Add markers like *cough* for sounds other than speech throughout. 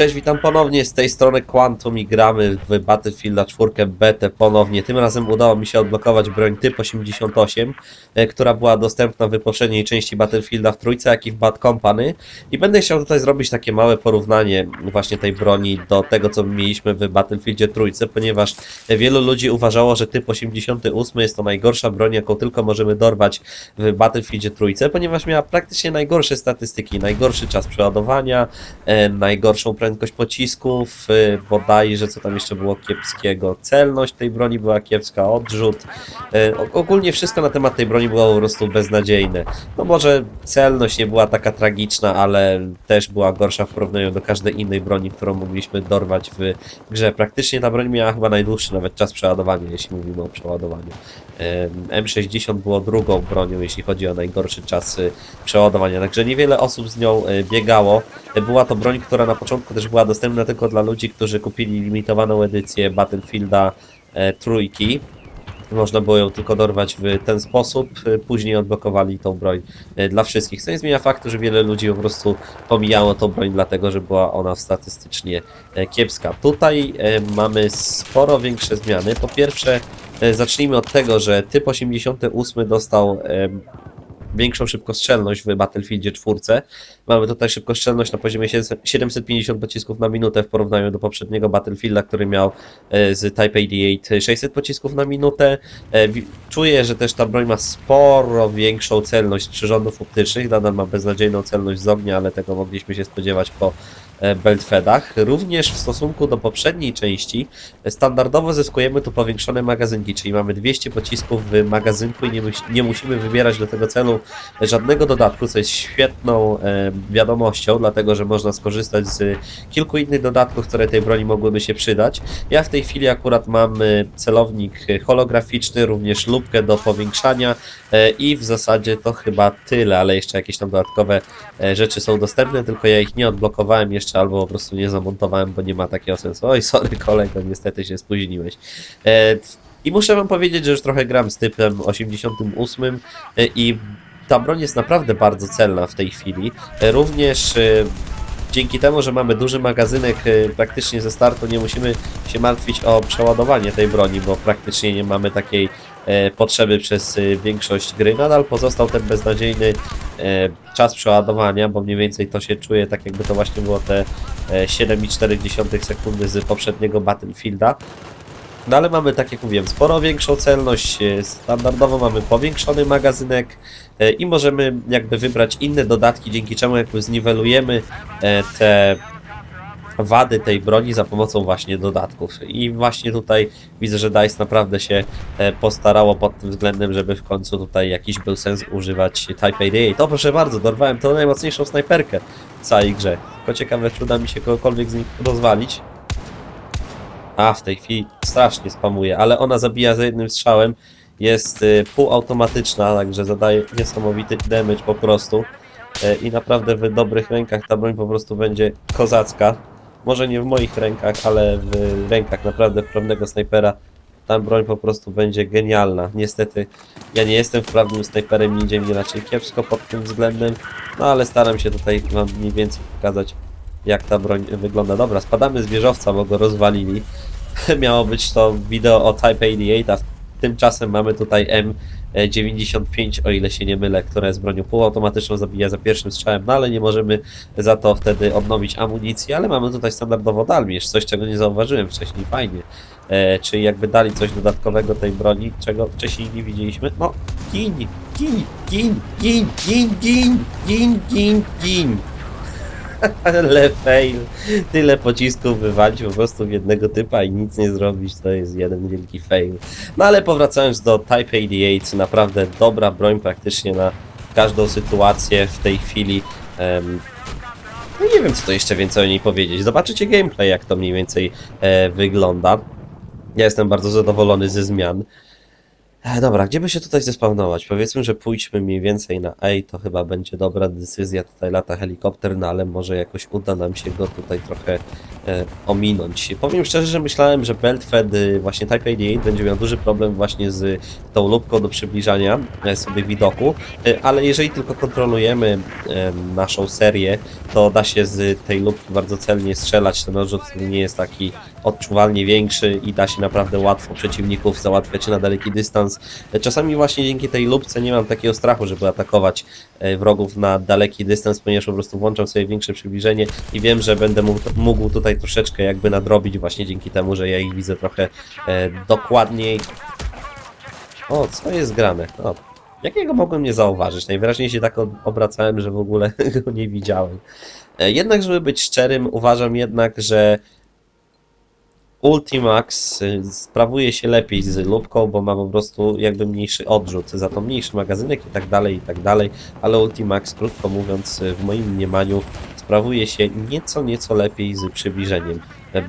Cześć, witam ponownie z tej strony Quantum i gramy w Battlefielda 4 BT ponownie. Tym razem udało mi się odblokować broń typ 88, e, która była dostępna w poprzedniej części Battlefielda w trójce, jak i w Bad Company. I będę chciał tutaj zrobić takie małe porównanie właśnie tej broni do tego, co mieliśmy w Battlefieldzie trójce, ponieważ wielu ludzi uważało, że typ 88 jest to najgorsza broń, jaką tylko możemy dorwać w Battlefieldzie trójce, ponieważ miała praktycznie najgorsze statystyki, najgorszy czas przeładowania, e, najgorszą prędkość pocisków, e, bodajże co tam jeszcze było kiepskiego, celność tej broni była kiepska, odrzut, o- ogólnie wszystko na temat tej broni było po prostu beznadziejne. No może celność nie była taka tragiczna, ale też była gorsza w porównaniu do każdej innej broni, którą mogliśmy dorwać w grze. Praktycznie ta broń miała chyba najdłuższy nawet czas przeładowania, jeśli mówimy o przeładowaniu. Em, M60 było drugą bronią, jeśli chodzi o najgorszy czas y, przeładowania, także niewiele osób z nią y, biegało. Była to broń, która na początku też była dostępna tylko dla ludzi, którzy kupili limitowaną edycję Battlefielda e, trójki. Można było ją tylko dorwać w ten sposób, y, później odblokowali tą broń y, dla wszystkich. Co nie zmienia faktu, że wiele ludzi po prostu pomijało tą broń dlatego, że była ona statystycznie e, kiepska. Tutaj e, mamy sporo większe zmiany. Po pierwsze, e, zacznijmy od tego, że typ 88 dostał większą szybkostrzelność w Battlefieldzie 4. Mamy tutaj szybkostrzelność na poziomie 700 750 pocisków na minutę w porównaniu do poprzedniego Battlefielda, który miał e, z Type 88 600 pocisków na minutę. E, Czuję, że też ta broń ma sporo większą celność z przyrządów optycznych. Nadal ma beznadziejną celność z ognia, ale tego mogliśmy się spodziewać po beltfedach. Również w stosunku do poprzedniej części e, standardowo zyskujemy tu powiększone magazynki, czyli mamy 200 pocisków w magazynku i nie, mus- nie musimy wybierać do tego celu żadnego dodatku, co jest świetną e, wiadomością, dlatego że można skorzystać z kilku innych dodatków, które tej broni mogłyby się przydać. Ja w tej chwili akurat mam e, celownik e, holograficzny, również lubkę do powiększania e, i w zasadzie to chyba tyle, ale jeszcze jakieś tam dodatkowe e, rzeczy są dostępne, tylko ja ich nie odblokowałem jeszcze albo po prostu nie zamontowałem, bo nie ma takiego sensu. Oj, sorry kolego, niestety się spóźniłeś. E, I muszę wam powiedzieć, że już trochę gram z typem 88 e, i ta broń jest naprawdę bardzo celna w tej chwili. E, Również dzięki temu, że mamy duży magazynek praktycznie ze startu, nie musimy się martwić o przeładowanie tej broni, bo praktycznie nie mamy takiej potrzeby przez większość gry. Nadal pozostał ten beznadziejny czas przeładowania, bo mniej więcej to się czuje tak jakby to właśnie było te e, 7,4 sekundy z poprzedniego Battlefielda. No ale mamy, tak jak mówiłem, sporo większą celność, e, standardowo mamy powiększony magazynek e, i możemy jakby wybrać inne dodatki, dzięki czemu jakby zniwelujemy e, te wady tej broni za pomocą właśnie dodatków. I właśnie tutaj widzę, że DICE naprawdę się e, postarało pod tym względem, żeby w końcu tutaj jakiś był sens używać Type 88. To proszę bardzo, dorwałem tą najmocniejszą snajperkę w całej grze. Tylko ciekawe, czy uda mi się kogokolwiek z nich rozwalić. A, w tej chwili strasznie spamuje, ale ona zabija za jednym strzałem. Jest y, półautomatyczna, także zadaje niesamowity damage po prostu. E, I naprawdę w dobrych rękach ta broń po prostu będzie kozacka. Może nie w moich rękach, ale w rękach naprawdę wprawnego snajpera ta broń po prostu będzie genialna. Niestety ja nie jestem wprawnym snajperem, idzie mi raczej kiepsko pod tym względem, no ale staram się tutaj wam mniej więcej pokazać jak ta broń wygląda. Dobra, spadamy z wieżowca, bo go rozwalili. *laughs* Miało być to wideo o Type 88, a tymczasem mamy tutaj M95, o ile się nie mylę, która jest bronią półautomatyczną, zabija za pierwszym strzałem, no ale nie możemy za to wtedy odnowić amunicji, ale mamy tutaj standardowo dalmierz, coś czego nie zauważyłem wcześniej, fajnie. E, czyli jakby dali coś dodatkowego tej broni, czego wcześniej nie widzieliśmy. No, gin, gin, gin, gin, gin, gin, gin, gin, gin. *laughs* Ale fail. Tyle pocisków wywalić po prostu w jednego typa i nic nie zrobić, to jest jeden wielki fail. No ale powracając do Type 88, naprawdę dobra broń praktycznie na każdą sytuację w tej chwili. Em, no nie wiem, co to jeszcze więcej o niej powiedzieć. Zobaczycie gameplay, jak to mniej więcej e, wygląda. Ja jestem bardzo zadowolony ze zmian. E, Dobra, gdzie by się tutaj zespawnować? Powiedzmy, że pójdźmy mniej więcej na A, to chyba będzie dobra decyzja. Tutaj lata helikopter, no ale może jakoś uda nam się go tutaj trochę e, ominąć. Powiem szczerze, że myślałem, że Beltfed, y, właśnie Type 88 będzie miał duży problem właśnie z tą lubką do przybliżania e, sobie widoku, e, ale jeżeli tylko kontrolujemy e, naszą serię, to da się z tej lubki bardzo celnie strzelać. Ten odrzut nie jest taki odczuwalnie większy i da się naprawdę łatwo przeciwników załatwiać na daleki dystans. Czasami właśnie dzięki tej lubce nie mam takiego strachu, żeby atakować e, wrogów na daleki dystans, ponieważ po prostu włączam sobie większe przybliżenie i wiem, że będę mógł, tutaj troszeczkę jakby nadrobić właśnie dzięki temu, że ja ich widzę trochę e, dokładniej. O, co jest grane? O, jakiego mogłem nie zauważyć? Najwyraźniej się tak obracałem, że w ogóle *laughs* go nie widziałem. E, Jednak, żeby być szczerym, uważam jednak, że Ultimax y, sprawuje się lepiej z lubką, bo ma po prostu jakby mniejszy odrzut, za to mniejszy magazynek i tak dalej, i tak dalej, ale Ultimax, krótko mówiąc, y, w moim mniemaniu sprawuje się nieco, nieco lepiej z przybliżeniem. E,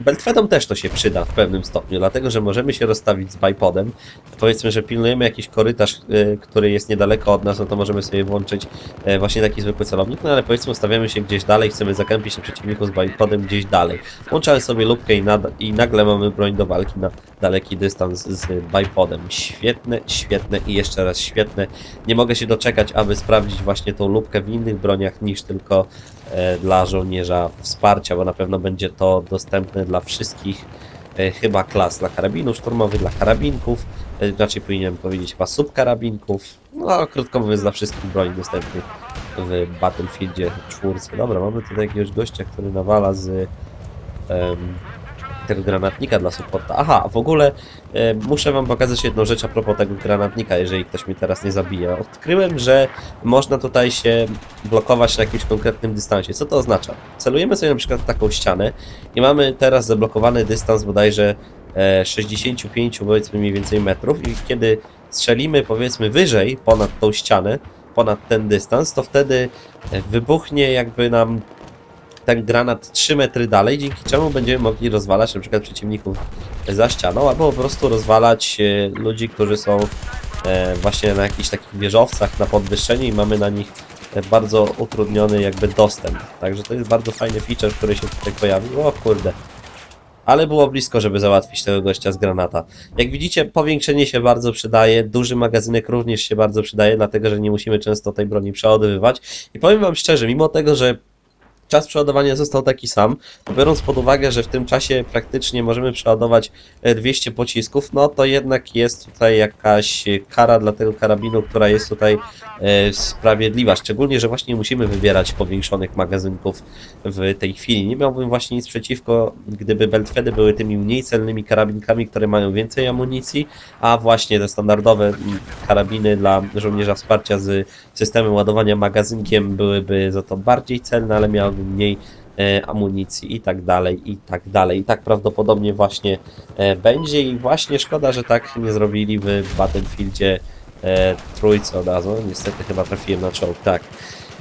Beltfedom też to się przyda w pewnym stopniu, dlatego że możemy się rozstawić z bipodem. Powiedzmy, że pilnujemy jakiś korytarz, y, który jest niedaleko od nas, no to możemy sobie włączyć e, właśnie taki zwykły celownik, no ale powiedzmy ustawiamy się gdzieś dalej, chcemy zakępić na przeciwniku z bipodem gdzieś dalej. Włączamy sobie lubkę i, i nagle mamy broń do walki na daleki dystans z bipodem. Świetne, świetne i jeszcze raz świetne. Nie mogę się doczekać, aby sprawdzić właśnie tą lubkę w innych broniach niż tylko e, dla żołnierza wsparcia, bo na pewno będzie to dostępne dla wszystkich e, chyba klas, dla karabinów szturmowych, dla karabinków, e, raczej powinienem powiedzieć chyba subkarabinków, no krótko mówiąc dla wszystkich broni dostępnych w Battlefieldzie 4. Dobra, mamy tutaj jakiegoś gościa, który nawala z tego granatnika dla supporta. Aha, w ogóle e, muszę wam pokazać jedną rzecz a propos tego granatnika, jeżeli ktoś mi teraz nie zabije. Odkryłem, że można tutaj się blokować na jakimś konkretnym dystansie. Co to oznacza? Celujemy sobie na przykład w taką ścianę i mamy teraz zablokowany dystans bodajże e, 65 powiedzmy mniej więcej metrów i kiedy strzelimy powiedzmy wyżej ponad tą ścianę, ponad ten dystans, to wtedy wybuchnie jakby nam ten granat 3 metry dalej, dzięki czemu będziemy mogli rozwalać na przykład przeciwników za ścianą, albo po prostu rozwalać e, ludzi, którzy są e, właśnie na jakichś takich wieżowcach na podwyższeniu i mamy na nich e, bardzo utrudniony jakby dostęp. Także to jest bardzo fajny feature, który się tutaj pojawił. O kurde. Ale było blisko, żeby załatwić tego gościa z granata. Jak widzicie, powiększenie się bardzo przydaje, duży magazynek również się bardzo przydaje, dlatego że nie musimy często tej broni przeładowywać. I powiem wam szczerze, mimo tego, że czas przeładowania został taki sam, biorąc pod uwagę, że w tym czasie praktycznie możemy przeładować e, 200 pocisków, no to jednak jest tutaj jakaś e, kara dla tego karabinu, która jest tutaj e, sprawiedliwa. Szczególnie, że właśnie musimy wybierać powiększonych magazynków w tej chwili. Nie miałbym właśnie nic przeciwko, gdyby Beltfedy były tymi mniej celnymi karabinkami, które mają więcej amunicji, a właśnie te standardowe mm, karabiny dla żołnierza wsparcia z systemem ładowania magazynkiem byłyby za to bardziej celne, ale miałyby mniej e, amunicji i tak dalej, i tak dalej. I tak prawdopodobnie właśnie e, będzie i właśnie szkoda, że tak nie zrobili w Battlefieldzie e, trójce od razu. Niestety chyba trafiłem na czołg, tak.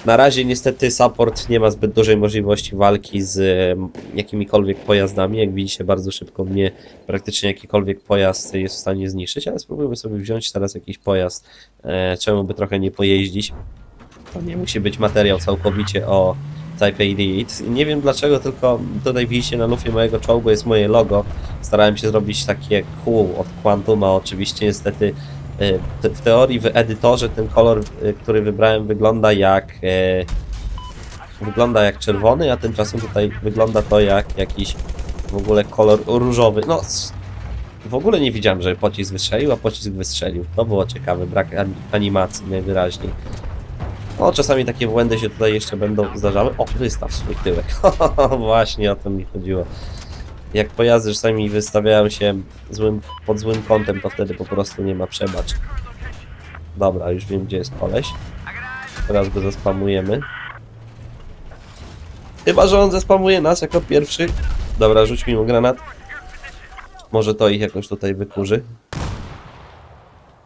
Na razie niestety support nie ma zbyt dużej możliwości walki z jakimikolwiek pojazdami. Jak widzicie, bardzo szybko mnie praktycznie jakikolwiek pojazd jest w stanie zniszczyć, ale spróbujmy sobie wziąć teraz jakiś pojazd. Czemu by trochę nie pojeździć? To nie musi być materiał całkowicie o Type 88. Nie wiem dlaczego, tylko tutaj widzicie na lufie mojego czołgu jest moje logo. Starałem się zrobić takie kół od Quantuma. Oczywiście niestety te- w teorii w edytorze ten kolor, e, który wybrałem wygląda jak e, wygląda jak czerwony, a tymczasem tutaj wygląda to jak jakiś w ogóle kolor różowy. No w ogóle nie widziałem, że pocisk wystrzelił, a pocisk wystrzelił. To było ciekawe, brak ani- animacji najwyraźniej. No, czasami takie błędy się tutaj jeszcze będą zdarzały. O, wystaw swój tyłek. *laughs* Właśnie o to mi chodziło. Jak pojazdy czasami wystawiają się złym, pod złym kątem, to wtedy po prostu nie ma przebacz. Dobra, już wiem gdzie jest koleś. Teraz go zespamujemy. Chyba, że on zespamuje nas jako pierwszy. Dobra, rzuć mi mu granat. Może to ich jakoś tutaj wykurzy.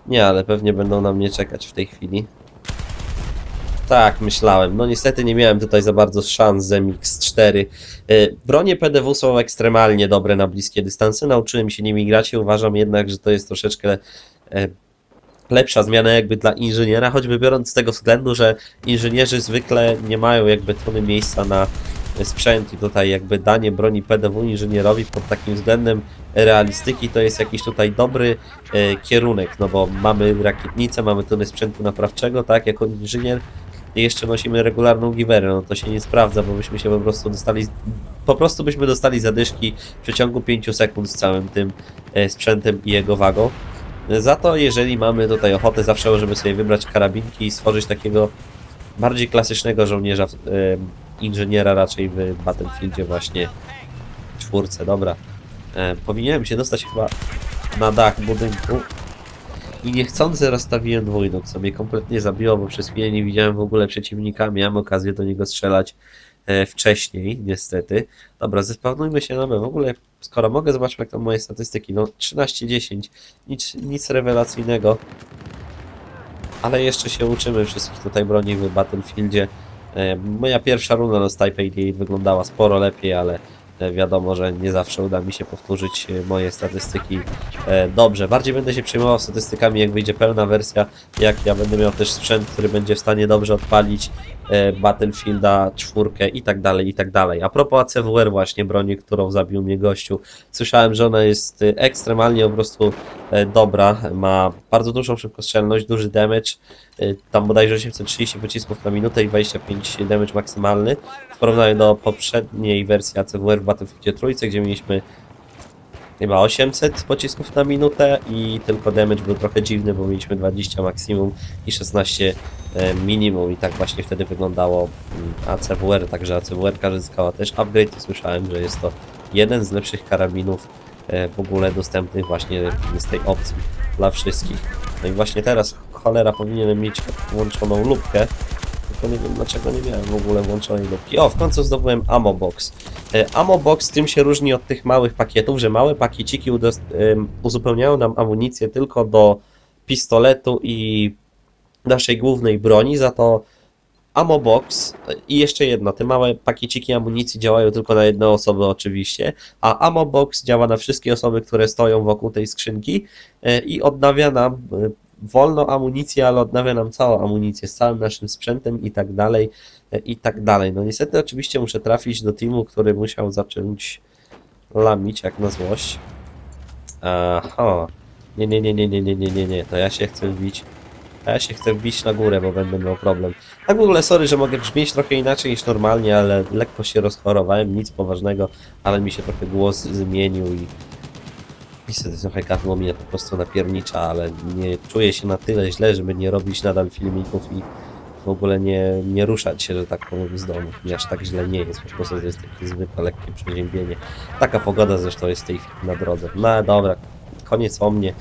Nie, ale pewnie będą na mnie czekać w tej chwili. Tak, myślałem. No niestety nie miałem tutaj za bardzo szans z MX4. Y, Bronie PDW są ekstremalnie dobre na bliskie dystanse. Nauczyłem się nimi grać i uważam jednak, że to jest troszeczkę e, lepsza zmiana jakby dla inżyniera, choćby biorąc z tego względu, że inżynierzy zwykle nie mają jakby tony miejsca na sprzęt i tutaj jakby danie broni PDW inżynierowi pod takim względem realistyki to jest jakiś tutaj dobry e, kierunek, no bo mamy rakietnicę, mamy tony sprzętu naprawczego, tak, jako inżynier i jeszcze nosimy regularną giwerę, no to się nie sprawdza, bo byśmy się po prostu dostali, po prostu byśmy dostali zadyszki w przeciągu 5 sekund z całym tym e, sprzętem i jego wagą. Za to, jeżeli mamy tutaj ochotę zawsze, żeby sobie wybrać karabinki i stworzyć takiego bardziej klasycznego żołnierza, em, inżyniera raczej w Battlefieldzie właśnie czwórce, dobra. E, powinienem się dostać chyba na dach budynku i niechcący rozstawiłem dwójnóg, co mnie kompletnie zabiło, bo przez chwilę nie widziałem w ogóle przeciwnika, miałem okazję do niego strzelać e, wcześniej, niestety. Dobra, zespawnujmy się na B. W ogóle, skoro mogę, zobaczmy jak tam moje statystyki. No, 13-10, nic, nic rewelacyjnego. Ale jeszcze się uczymy wszystkich tutaj broni w Battlefieldzie. E, Moja pierwsza runda no, z Type 88 wyglądała sporo lepiej, ale wiadomo, że nie zawsze uda mi się powtórzyć e, moje statystyki e, dobrze. Bardziej będę się przejmował statystykami, jak wyjdzie pełna wersja, jak ja będę miał też sprzęt, który będzie w stanie dobrze odpalić e, Battlefielda, czwórkę i tak dalej, i tak dalej. A propos ACWR właśnie, broni, którą zabił mnie gościu, słyszałem, że ona jest e, ekstremalnie po prostu e, dobra, ma bardzo dużą szybkostrzelność, duży damage, e, tam bodajże 830 pocisków na minutę i 25 damage maksymalny, w porównaniu do poprzedniej wersji ACWR w Battlefieldzie trójce, gdzie mieliśmy chyba 800 pocisków na minutę i tylko damage był trochę dziwny, bo mieliśmy 20 maksimum i 16 e, minimum i tak właśnie wtedy wyglądało mm, ACWR, także ACWR zyskała też upgrade i słyszałem, że jest to jeden z lepszych karabinów e, w ogóle dostępnych właśnie z tej opcji dla wszystkich. No i właśnie teraz cholera powinienem mieć włączoną lubkę, tylko nie wiem dlaczego nie miałem w ogóle włączonej lubki. O, w końcu zdobyłem Ammo Box. E, Ammo Box tym się różni od tych małych pakietów, że małe pakieciki uzupełniają nam amunicję tylko do pistoletu i naszej głównej broni, za to Ammo Box i jeszcze jedno, te małe pakieciki amunicji działają tylko na jedną osobę oczywiście, a Ammo Box działa na wszystkie osoby, które stoją wokół tej skrzynki e, i odnawia nam e, wolno amunicję, ale odnawia nam całą amunicję z całym naszym sprzętem i tak dalej, e, i tak dalej. No niestety oczywiście muszę trafić do teamu, który musiał zacząć lamić jak na złość. Aha. Nie, nie, nie, nie, nie, nie, nie, nie, nie, to ja się chcę wbić. Ja się chcę wbić na górę, bo będę miał problem. Tak w ogóle sorry, że mogę brzmieć trochę inaczej niż normalnie, ale lekko się rozchorowałem, nic poważnego, ale mi się trochę głos zmienił i niestety trochę gardło mnie po prostu napiernicza, ale nie czuję się na tyle źle, żeby nie robić nadal filmików i w ogóle nie, nie ruszać się, że tak powiem, z domu. Nie aż tak źle nie jest, po prostu jest takie zwykłe, lekkie przeziębienie. Taka pogoda zresztą jest w tej chwili na drodze. No dobra, koniec o mnie.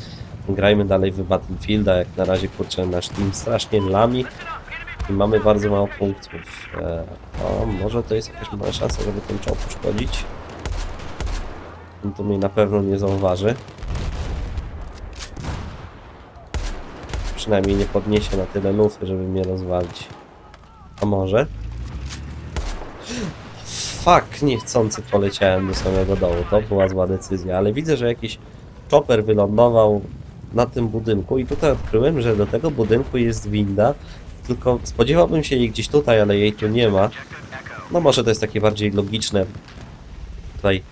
Grajmy dalej w Battlefielda, jak na razie kurczę nasz team strasznie lami i mamy bardzo mało punktów. E, o, może to jest jakaś mała szansa, żeby ten czołg uszkodzić. On to mnie na pewno nie zauważy. Przynajmniej nie podniesie na tyle lufy, żeby mnie rozwalić. A może? Fuck, niechcący poleciałem do samego dołu. To była zła decyzja, ale widzę, że jakiś chopper wylądował na tym budynku i tutaj odkryłem, że do tego budynku jest winda, tylko spodziewałbym się jej gdzieś tutaj, ale jej tu nie ma. No może to jest takie bardziej logiczne tutaj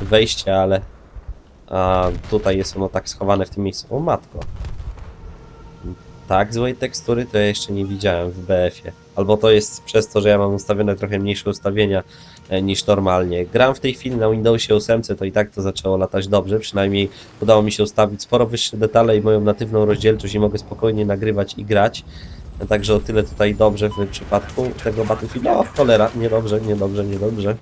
wejście, ale a tutaj jest ono tak schowane w tym miejscu. O matko. Tak złej tekstury to ja jeszcze nie widziałem w BF-ie. Albo to jest przez to, że ja mam ustawione trochę mniejsze ustawienia e, niż normalnie. Gram w tej chwili na Windowsie 8, to i tak to zaczęło latać dobrze, przynajmniej udało mi się ustawić sporo wyższe detale i moją natywną rozdzielczość i mogę spokojnie nagrywać i grać. Także o tyle tutaj dobrze w przypadku tego Battlefielda. O cholera, niedobrze, niedobrze, niedobrze.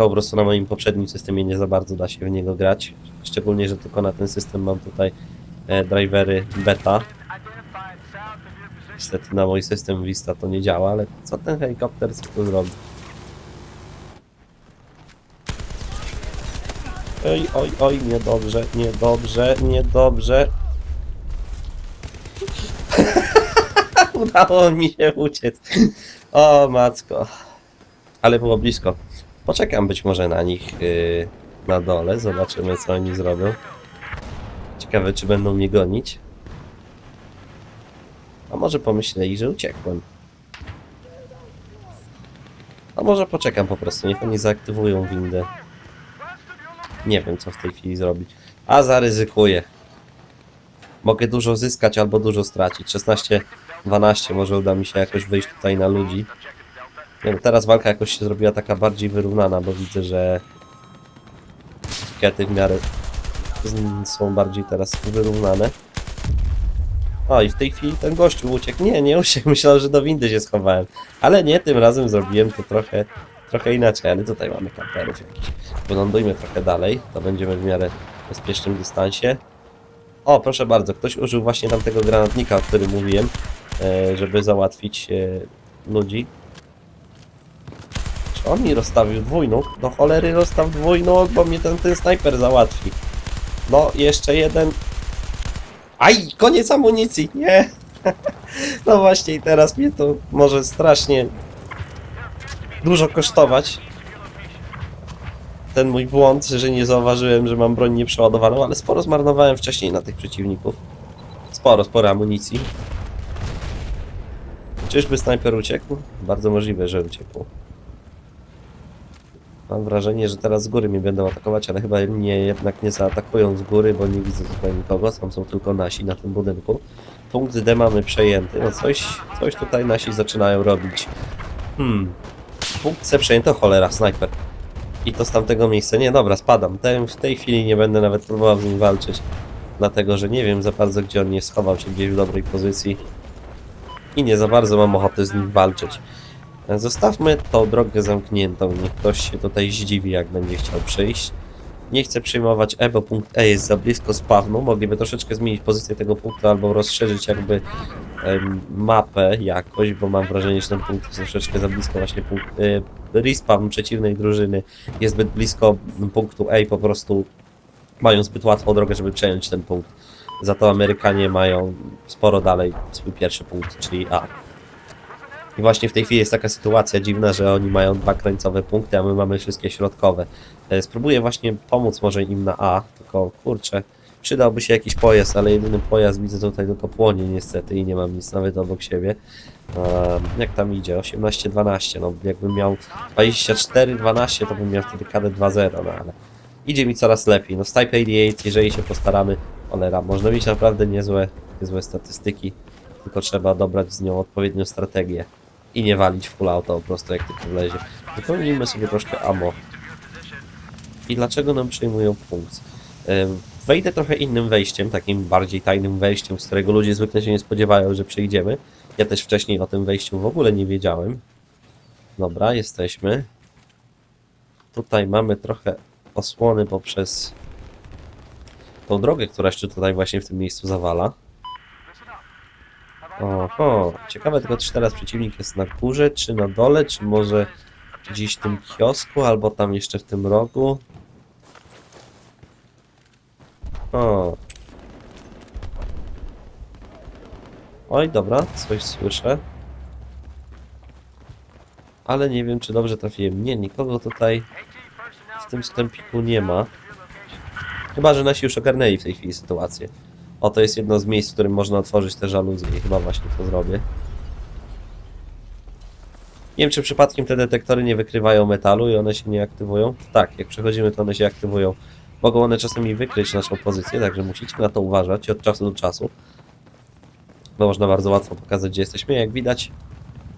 Po prostu na moim poprzednim systemie nie za bardzo da się w niego grać. Szczególnie, że tylko na ten system mam tutaj e, drivery beta. Niestety na mój system Vista to nie działa, ale co ten helikopter co tu zrobi? Oj, oj, oj, niedobrze, niedobrze, niedobrze. *laughs* Udało mi się uciec. O matko. Ale było blisko. Poczekam być może na nich yy, na dole. Zobaczymy co oni zrobią. Ciekawe czy będą mnie gonić. A może pomyśleli, że uciekłem. A może poczekam po prostu, niech oni zaaktywują windę. Nie wiem, co w tej chwili zrobić. A zaryzykuję. Mogę dużo zyskać albo dużo stracić. 16, 12, może uda mi się jakoś wyjść tutaj na ludzi. Nie wiem, teraz walka jakoś się zrobiła taka bardziej wyrównana, bo widzę, że etykiety w miarę są bardziej teraz wyrównane. O, i w tej chwili ten gościu uciekł. Nie, nie uciekł, myślałem, że do windy się schowałem. Ale nie, tym razem zrobiłem to trochę, trochę inaczej, ale tutaj mamy kamperów jakichś. Wylądujmy trochę dalej, to będziemy w miarę bezpiecznym dystansie. O, proszę bardzo, ktoś użył właśnie tamtego granatnika, o którym mówiłem, e, żeby załatwić e, ludzi. On mi rozstawił dwójną? Do cholery rozstaw dwójną, bo mnie ten, ten snajper załatwi. No, jeszcze jeden. Aj, koniec amunicji, nie! *laughs* No właśnie, i teraz mnie to może strasznie dużo kosztować. Ten mój błąd, że nie zauważyłem, że mam broń nieprzeładowaną, ale sporo zmarnowałem wcześniej na tych przeciwników. Sporo, sporo amunicji. Czyżby snajper uciekł? Bardzo możliwe, że uciekł. Mam wrażenie, że teraz z góry mnie będą atakować, ale chyba mnie jednak nie zaatakują z góry, bo nie widzę tutaj nikogo. Tam są tylko nasi na tym budynku. Punkt D mamy przejęty. No coś, coś tutaj nasi zaczynają robić. Hmm. Punkt C przejęto, cholera, snajper. I to z tamtego miejsca. Nie, dobra, spadam. Ten, w tej chwili nie będę nawet próbował z nim walczyć. Dlatego, że nie wiem za bardzo, gdzie on nie schował się gdzieś w dobrej pozycji. I nie za bardzo mam ochoty z nim walczyć. Zostawmy tą drogę zamkniętą. Niech ktoś się tutaj zdziwi, jak będzie chciał przyjść. Nie chcę przyjmować E, bo punkt E jest za blisko spawnu. Mogliby troszeczkę zmienić pozycję tego punktu albo rozszerzyć jakby mapę jakoś, bo mam wrażenie, że ten punkt jest troszeczkę za blisko właśnie punkt, e, respawn przeciwnej drużyny jest zbyt blisko punktu A i po prostu mają zbyt łatwą drogę, żeby przejąć ten punkt. Za to Amerykanie mają sporo dalej swój pierwszy punkt, czyli A. I właśnie w tej chwili jest taka sytuacja dziwna, że oni mają dwa krańcowe punkty, a my mamy wszystkie środkowe. E, Spróbuję właśnie pomóc może im na A, tylko kurczę, przydałby się jakiś pojazd, ale jedyny pojazd widzę tutaj tylko płonie niestety i nie mam nic nawet obok siebie. Ehm, jak tam idzie? 18-12, no jakbym miał 24-12 to bym miał wtedy KD 2-0, no ale idzie mi coraz lepiej. No Stipe 88, jeżeli się postaramy, cholera, można mieć naprawdę niezłe, niezłe statystyki, tylko trzeba dobrać z nią odpowiednią strategię i nie walić full auto po prostu jak tylko wlezie. Wypełnijmy sobie troszkę ammo. I dlaczego nam przejmują punkt? Wejdę trochę innym wejściem, takim bardziej tajnym wejściem, z którego ludzie zwykle się nie spodziewają, że przejdziemy. Ja też wcześniej o tym wejściu w ogóle nie wiedziałem. Dobra, jesteśmy. Tutaj mamy trochę osłony poprzez tą drogę, która się tutaj właśnie w tym miejscu zawala. Oho, ciekawe tylko czy teraz przeciwnik jest na górze, czy na dole, czy może gdzieś w tym kiosku, albo tam jeszcze w tym rogu. O. Oj, dobra, coś słyszę. Ale nie wiem, czy dobrze trafiłem. Nie, nikogo tutaj w tym sklepiku nie ma. Chyba, że nasi już ogarnęli w tej chwili sytuację. O, to jest jedno z miejsc, w którym można otworzyć te żaluzje i chyba właśnie to zrobię. Nie wiem, czy przypadkiem te detektory nie wykrywają metalu i one się nie aktywują. Tak, jak przechodzimy, to one się aktywują. Mogą one czasami wykryć naszą pozycję, także musicie na to uważać od czasu do czasu. Bo można bardzo łatwo pokazać, gdzie jesteśmy. Jak widać,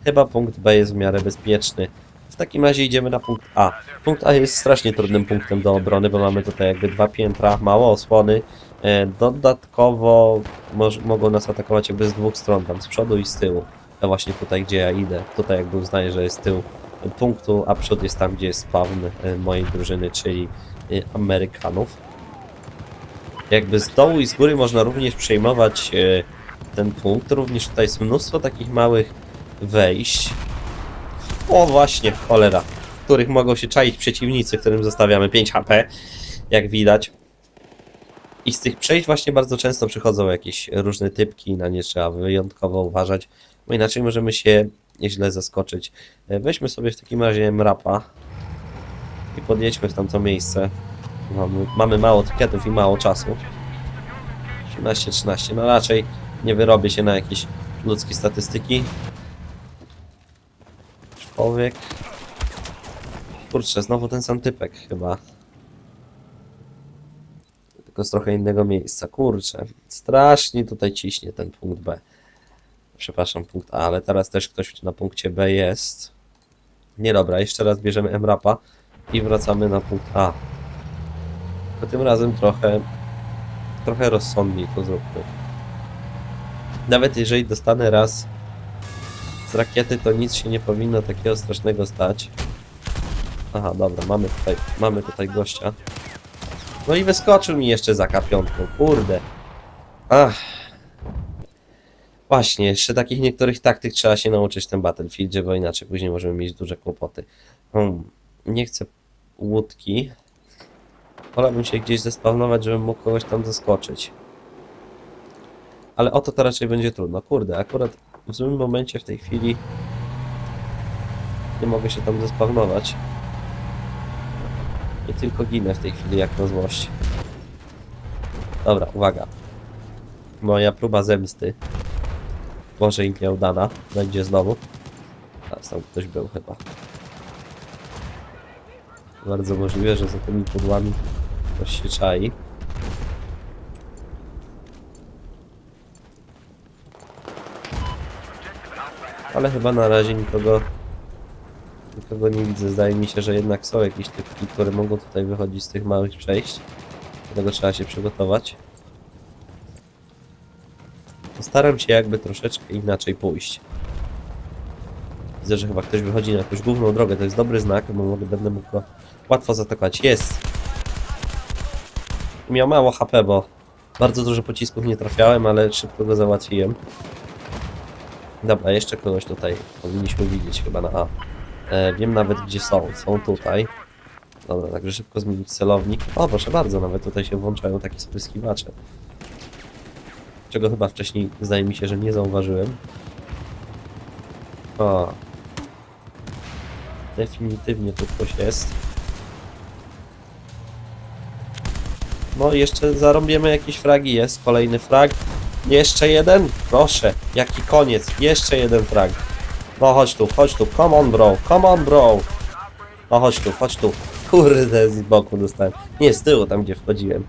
chyba punkt B jest w miarę bezpieczny. W takim razie idziemy na punkt A. Punkt A jest strasznie trudnym punktem do obrony, bo mamy tutaj jakby dwa piętra, mało osłony. E, Dodatkowo mogą nas atakować jakby z dwóch stron, tam z przodu i z tyłu. A właśnie tutaj, gdzie ja idę. Tutaj jakby uznaję, że jest tył punktu, a przód jest tam, gdzie jest spawn e, mojej drużyny, czyli e, Amerykanów. Jakby z dołu i z góry można również przejmować ten punkt. Również tutaj jest mnóstwo takich małych wejść. O właśnie, cholera. W których mogą się czaić przeciwnicy, którym zostawiamy 5 HP, jak widać. I z tych przejść właśnie bardzo często przychodzą jakieś różne typki, na nie trzeba wyjątkowo uważać. bo inaczej możemy się nieźle zaskoczyć. E, Weźmy sobie w takim razie mrapa i podjedźmy w tamto miejsce. Mamy, mamy mało tykietów i mało czasu. 13-13, no raczej nie wyrobię się na jakieś ludzkie statystyki. Człowiek. Kurczę, znowu ten sam typek chyba. Tylko z trochę innego miejsca. Kurczę, strasznie tutaj ciśnie ten punkt B. Przepraszam, punkt A, ale teraz też ktoś na punkcie B jest. Nie dobra, jeszcze raz bierzemy M-Rapa i wracamy na punkt A. Tylko tym razem trochę, trochę rozsądniej to zróbmy. Nawet jeżeli dostanę raz z rakiety, to nic się nie powinno takiego strasznego stać. Aha, dobra, mamy tutaj, mamy tutaj gościa. No i wyskoczył mi jeszcze za kapiątką, kurde. Ach. Właśnie, jeszcze takich niektórych taktyk trzeba się nauczyć w tym Battlefieldzie, bo inaczej później możemy mieć duże kłopoty. Hmm. Nie chcę łódki. Wolałbym się gdzieś zespawnować, żebym mógł kogoś tam zaskoczyć. Ale o to to raczej będzie trudno. Kurde, akurat w złym momencie w tej chwili nie mogę się tam zespawnować. Tylko ginę w tej chwili jak na złość. Dobra, uwaga. Moja próba zemsty. Boże im nieudana. Będzie znowu. Teraz tam ktoś był chyba. Bardzo możliwe, że za tymi pudłami ktoś się czai. Ale chyba na razie nikogo nikogo nie widzę. Zdaje mi się, że jednak są jakieś typki, które mogą tutaj wychodzić z tych małych przejść. Do tego trzeba się przygotować. Postaram się jakby troszeczkę inaczej pójść. Widzę, że chyba ktoś wychodzi na jakąś główną drogę. To jest dobry znak, bo mogę, będę mógł go łatwo zaatakować. Jest! Miał mało HP, bo bardzo dużo pocisków nie trafiałem, ale szybko go załatwiłem. Dobra, jeszcze kogoś tutaj powinniśmy widzieć chyba na A. E, wiem nawet gdzie są. Są tutaj. Dobra, także szybko zmienić celownik. O, proszę bardzo, nawet tutaj się włączają takie spryskiwacze. Czego chyba wcześniej zdaje mi się, że nie zauważyłem. O. Definitywnie tu ktoś jest. No, jeszcze zarąbiemy jakieś fragi. Jest kolejny frag. Jeszcze jeden? Proszę, jaki koniec. Jeszcze jeden frag. No chodź tu, chodź tu. Come on, bro. Come on, bro. No chodź tu, chodź tu. *laughs* Kurde, z boku dostałem. Nie, z tyłu, tam gdzie wchodziłem.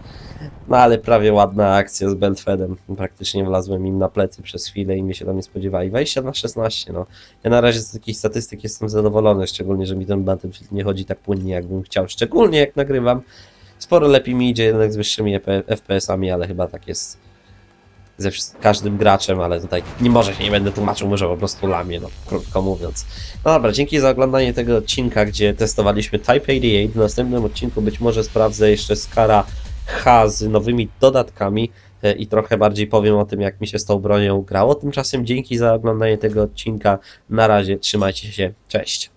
No ale prawie ładna akcja z Beltfedem. Praktycznie wlazłem im na plecy przez chwilę i mnie się tam nie spodziewali. 20 na 16, no. Ja na razie z takich statystyk jestem zadowolony, szczególnie, że mi ten Battlefield nie chodzi tak płynnie, jakbym chciał. Szczególnie jak nagrywam. Sporo lepiej mi idzie jednak z wyższymi FPS-ami, ale chyba tak jest ze każdym graczem, ale tutaj nie może się nie będę tłumaczył, może po prostu lamię, no krótko mówiąc. No dobra, dzięki za oglądanie tego odcinka, gdzie testowaliśmy Type 88. W następnym odcinku być może sprawdzę jeszcze Skara H z nowymi dodatkami e, i trochę bardziej powiem o tym, jak mi się z tą bronią grało. Tymczasem dzięki za oglądanie tego odcinka. Na razie, trzymajcie się, cześć.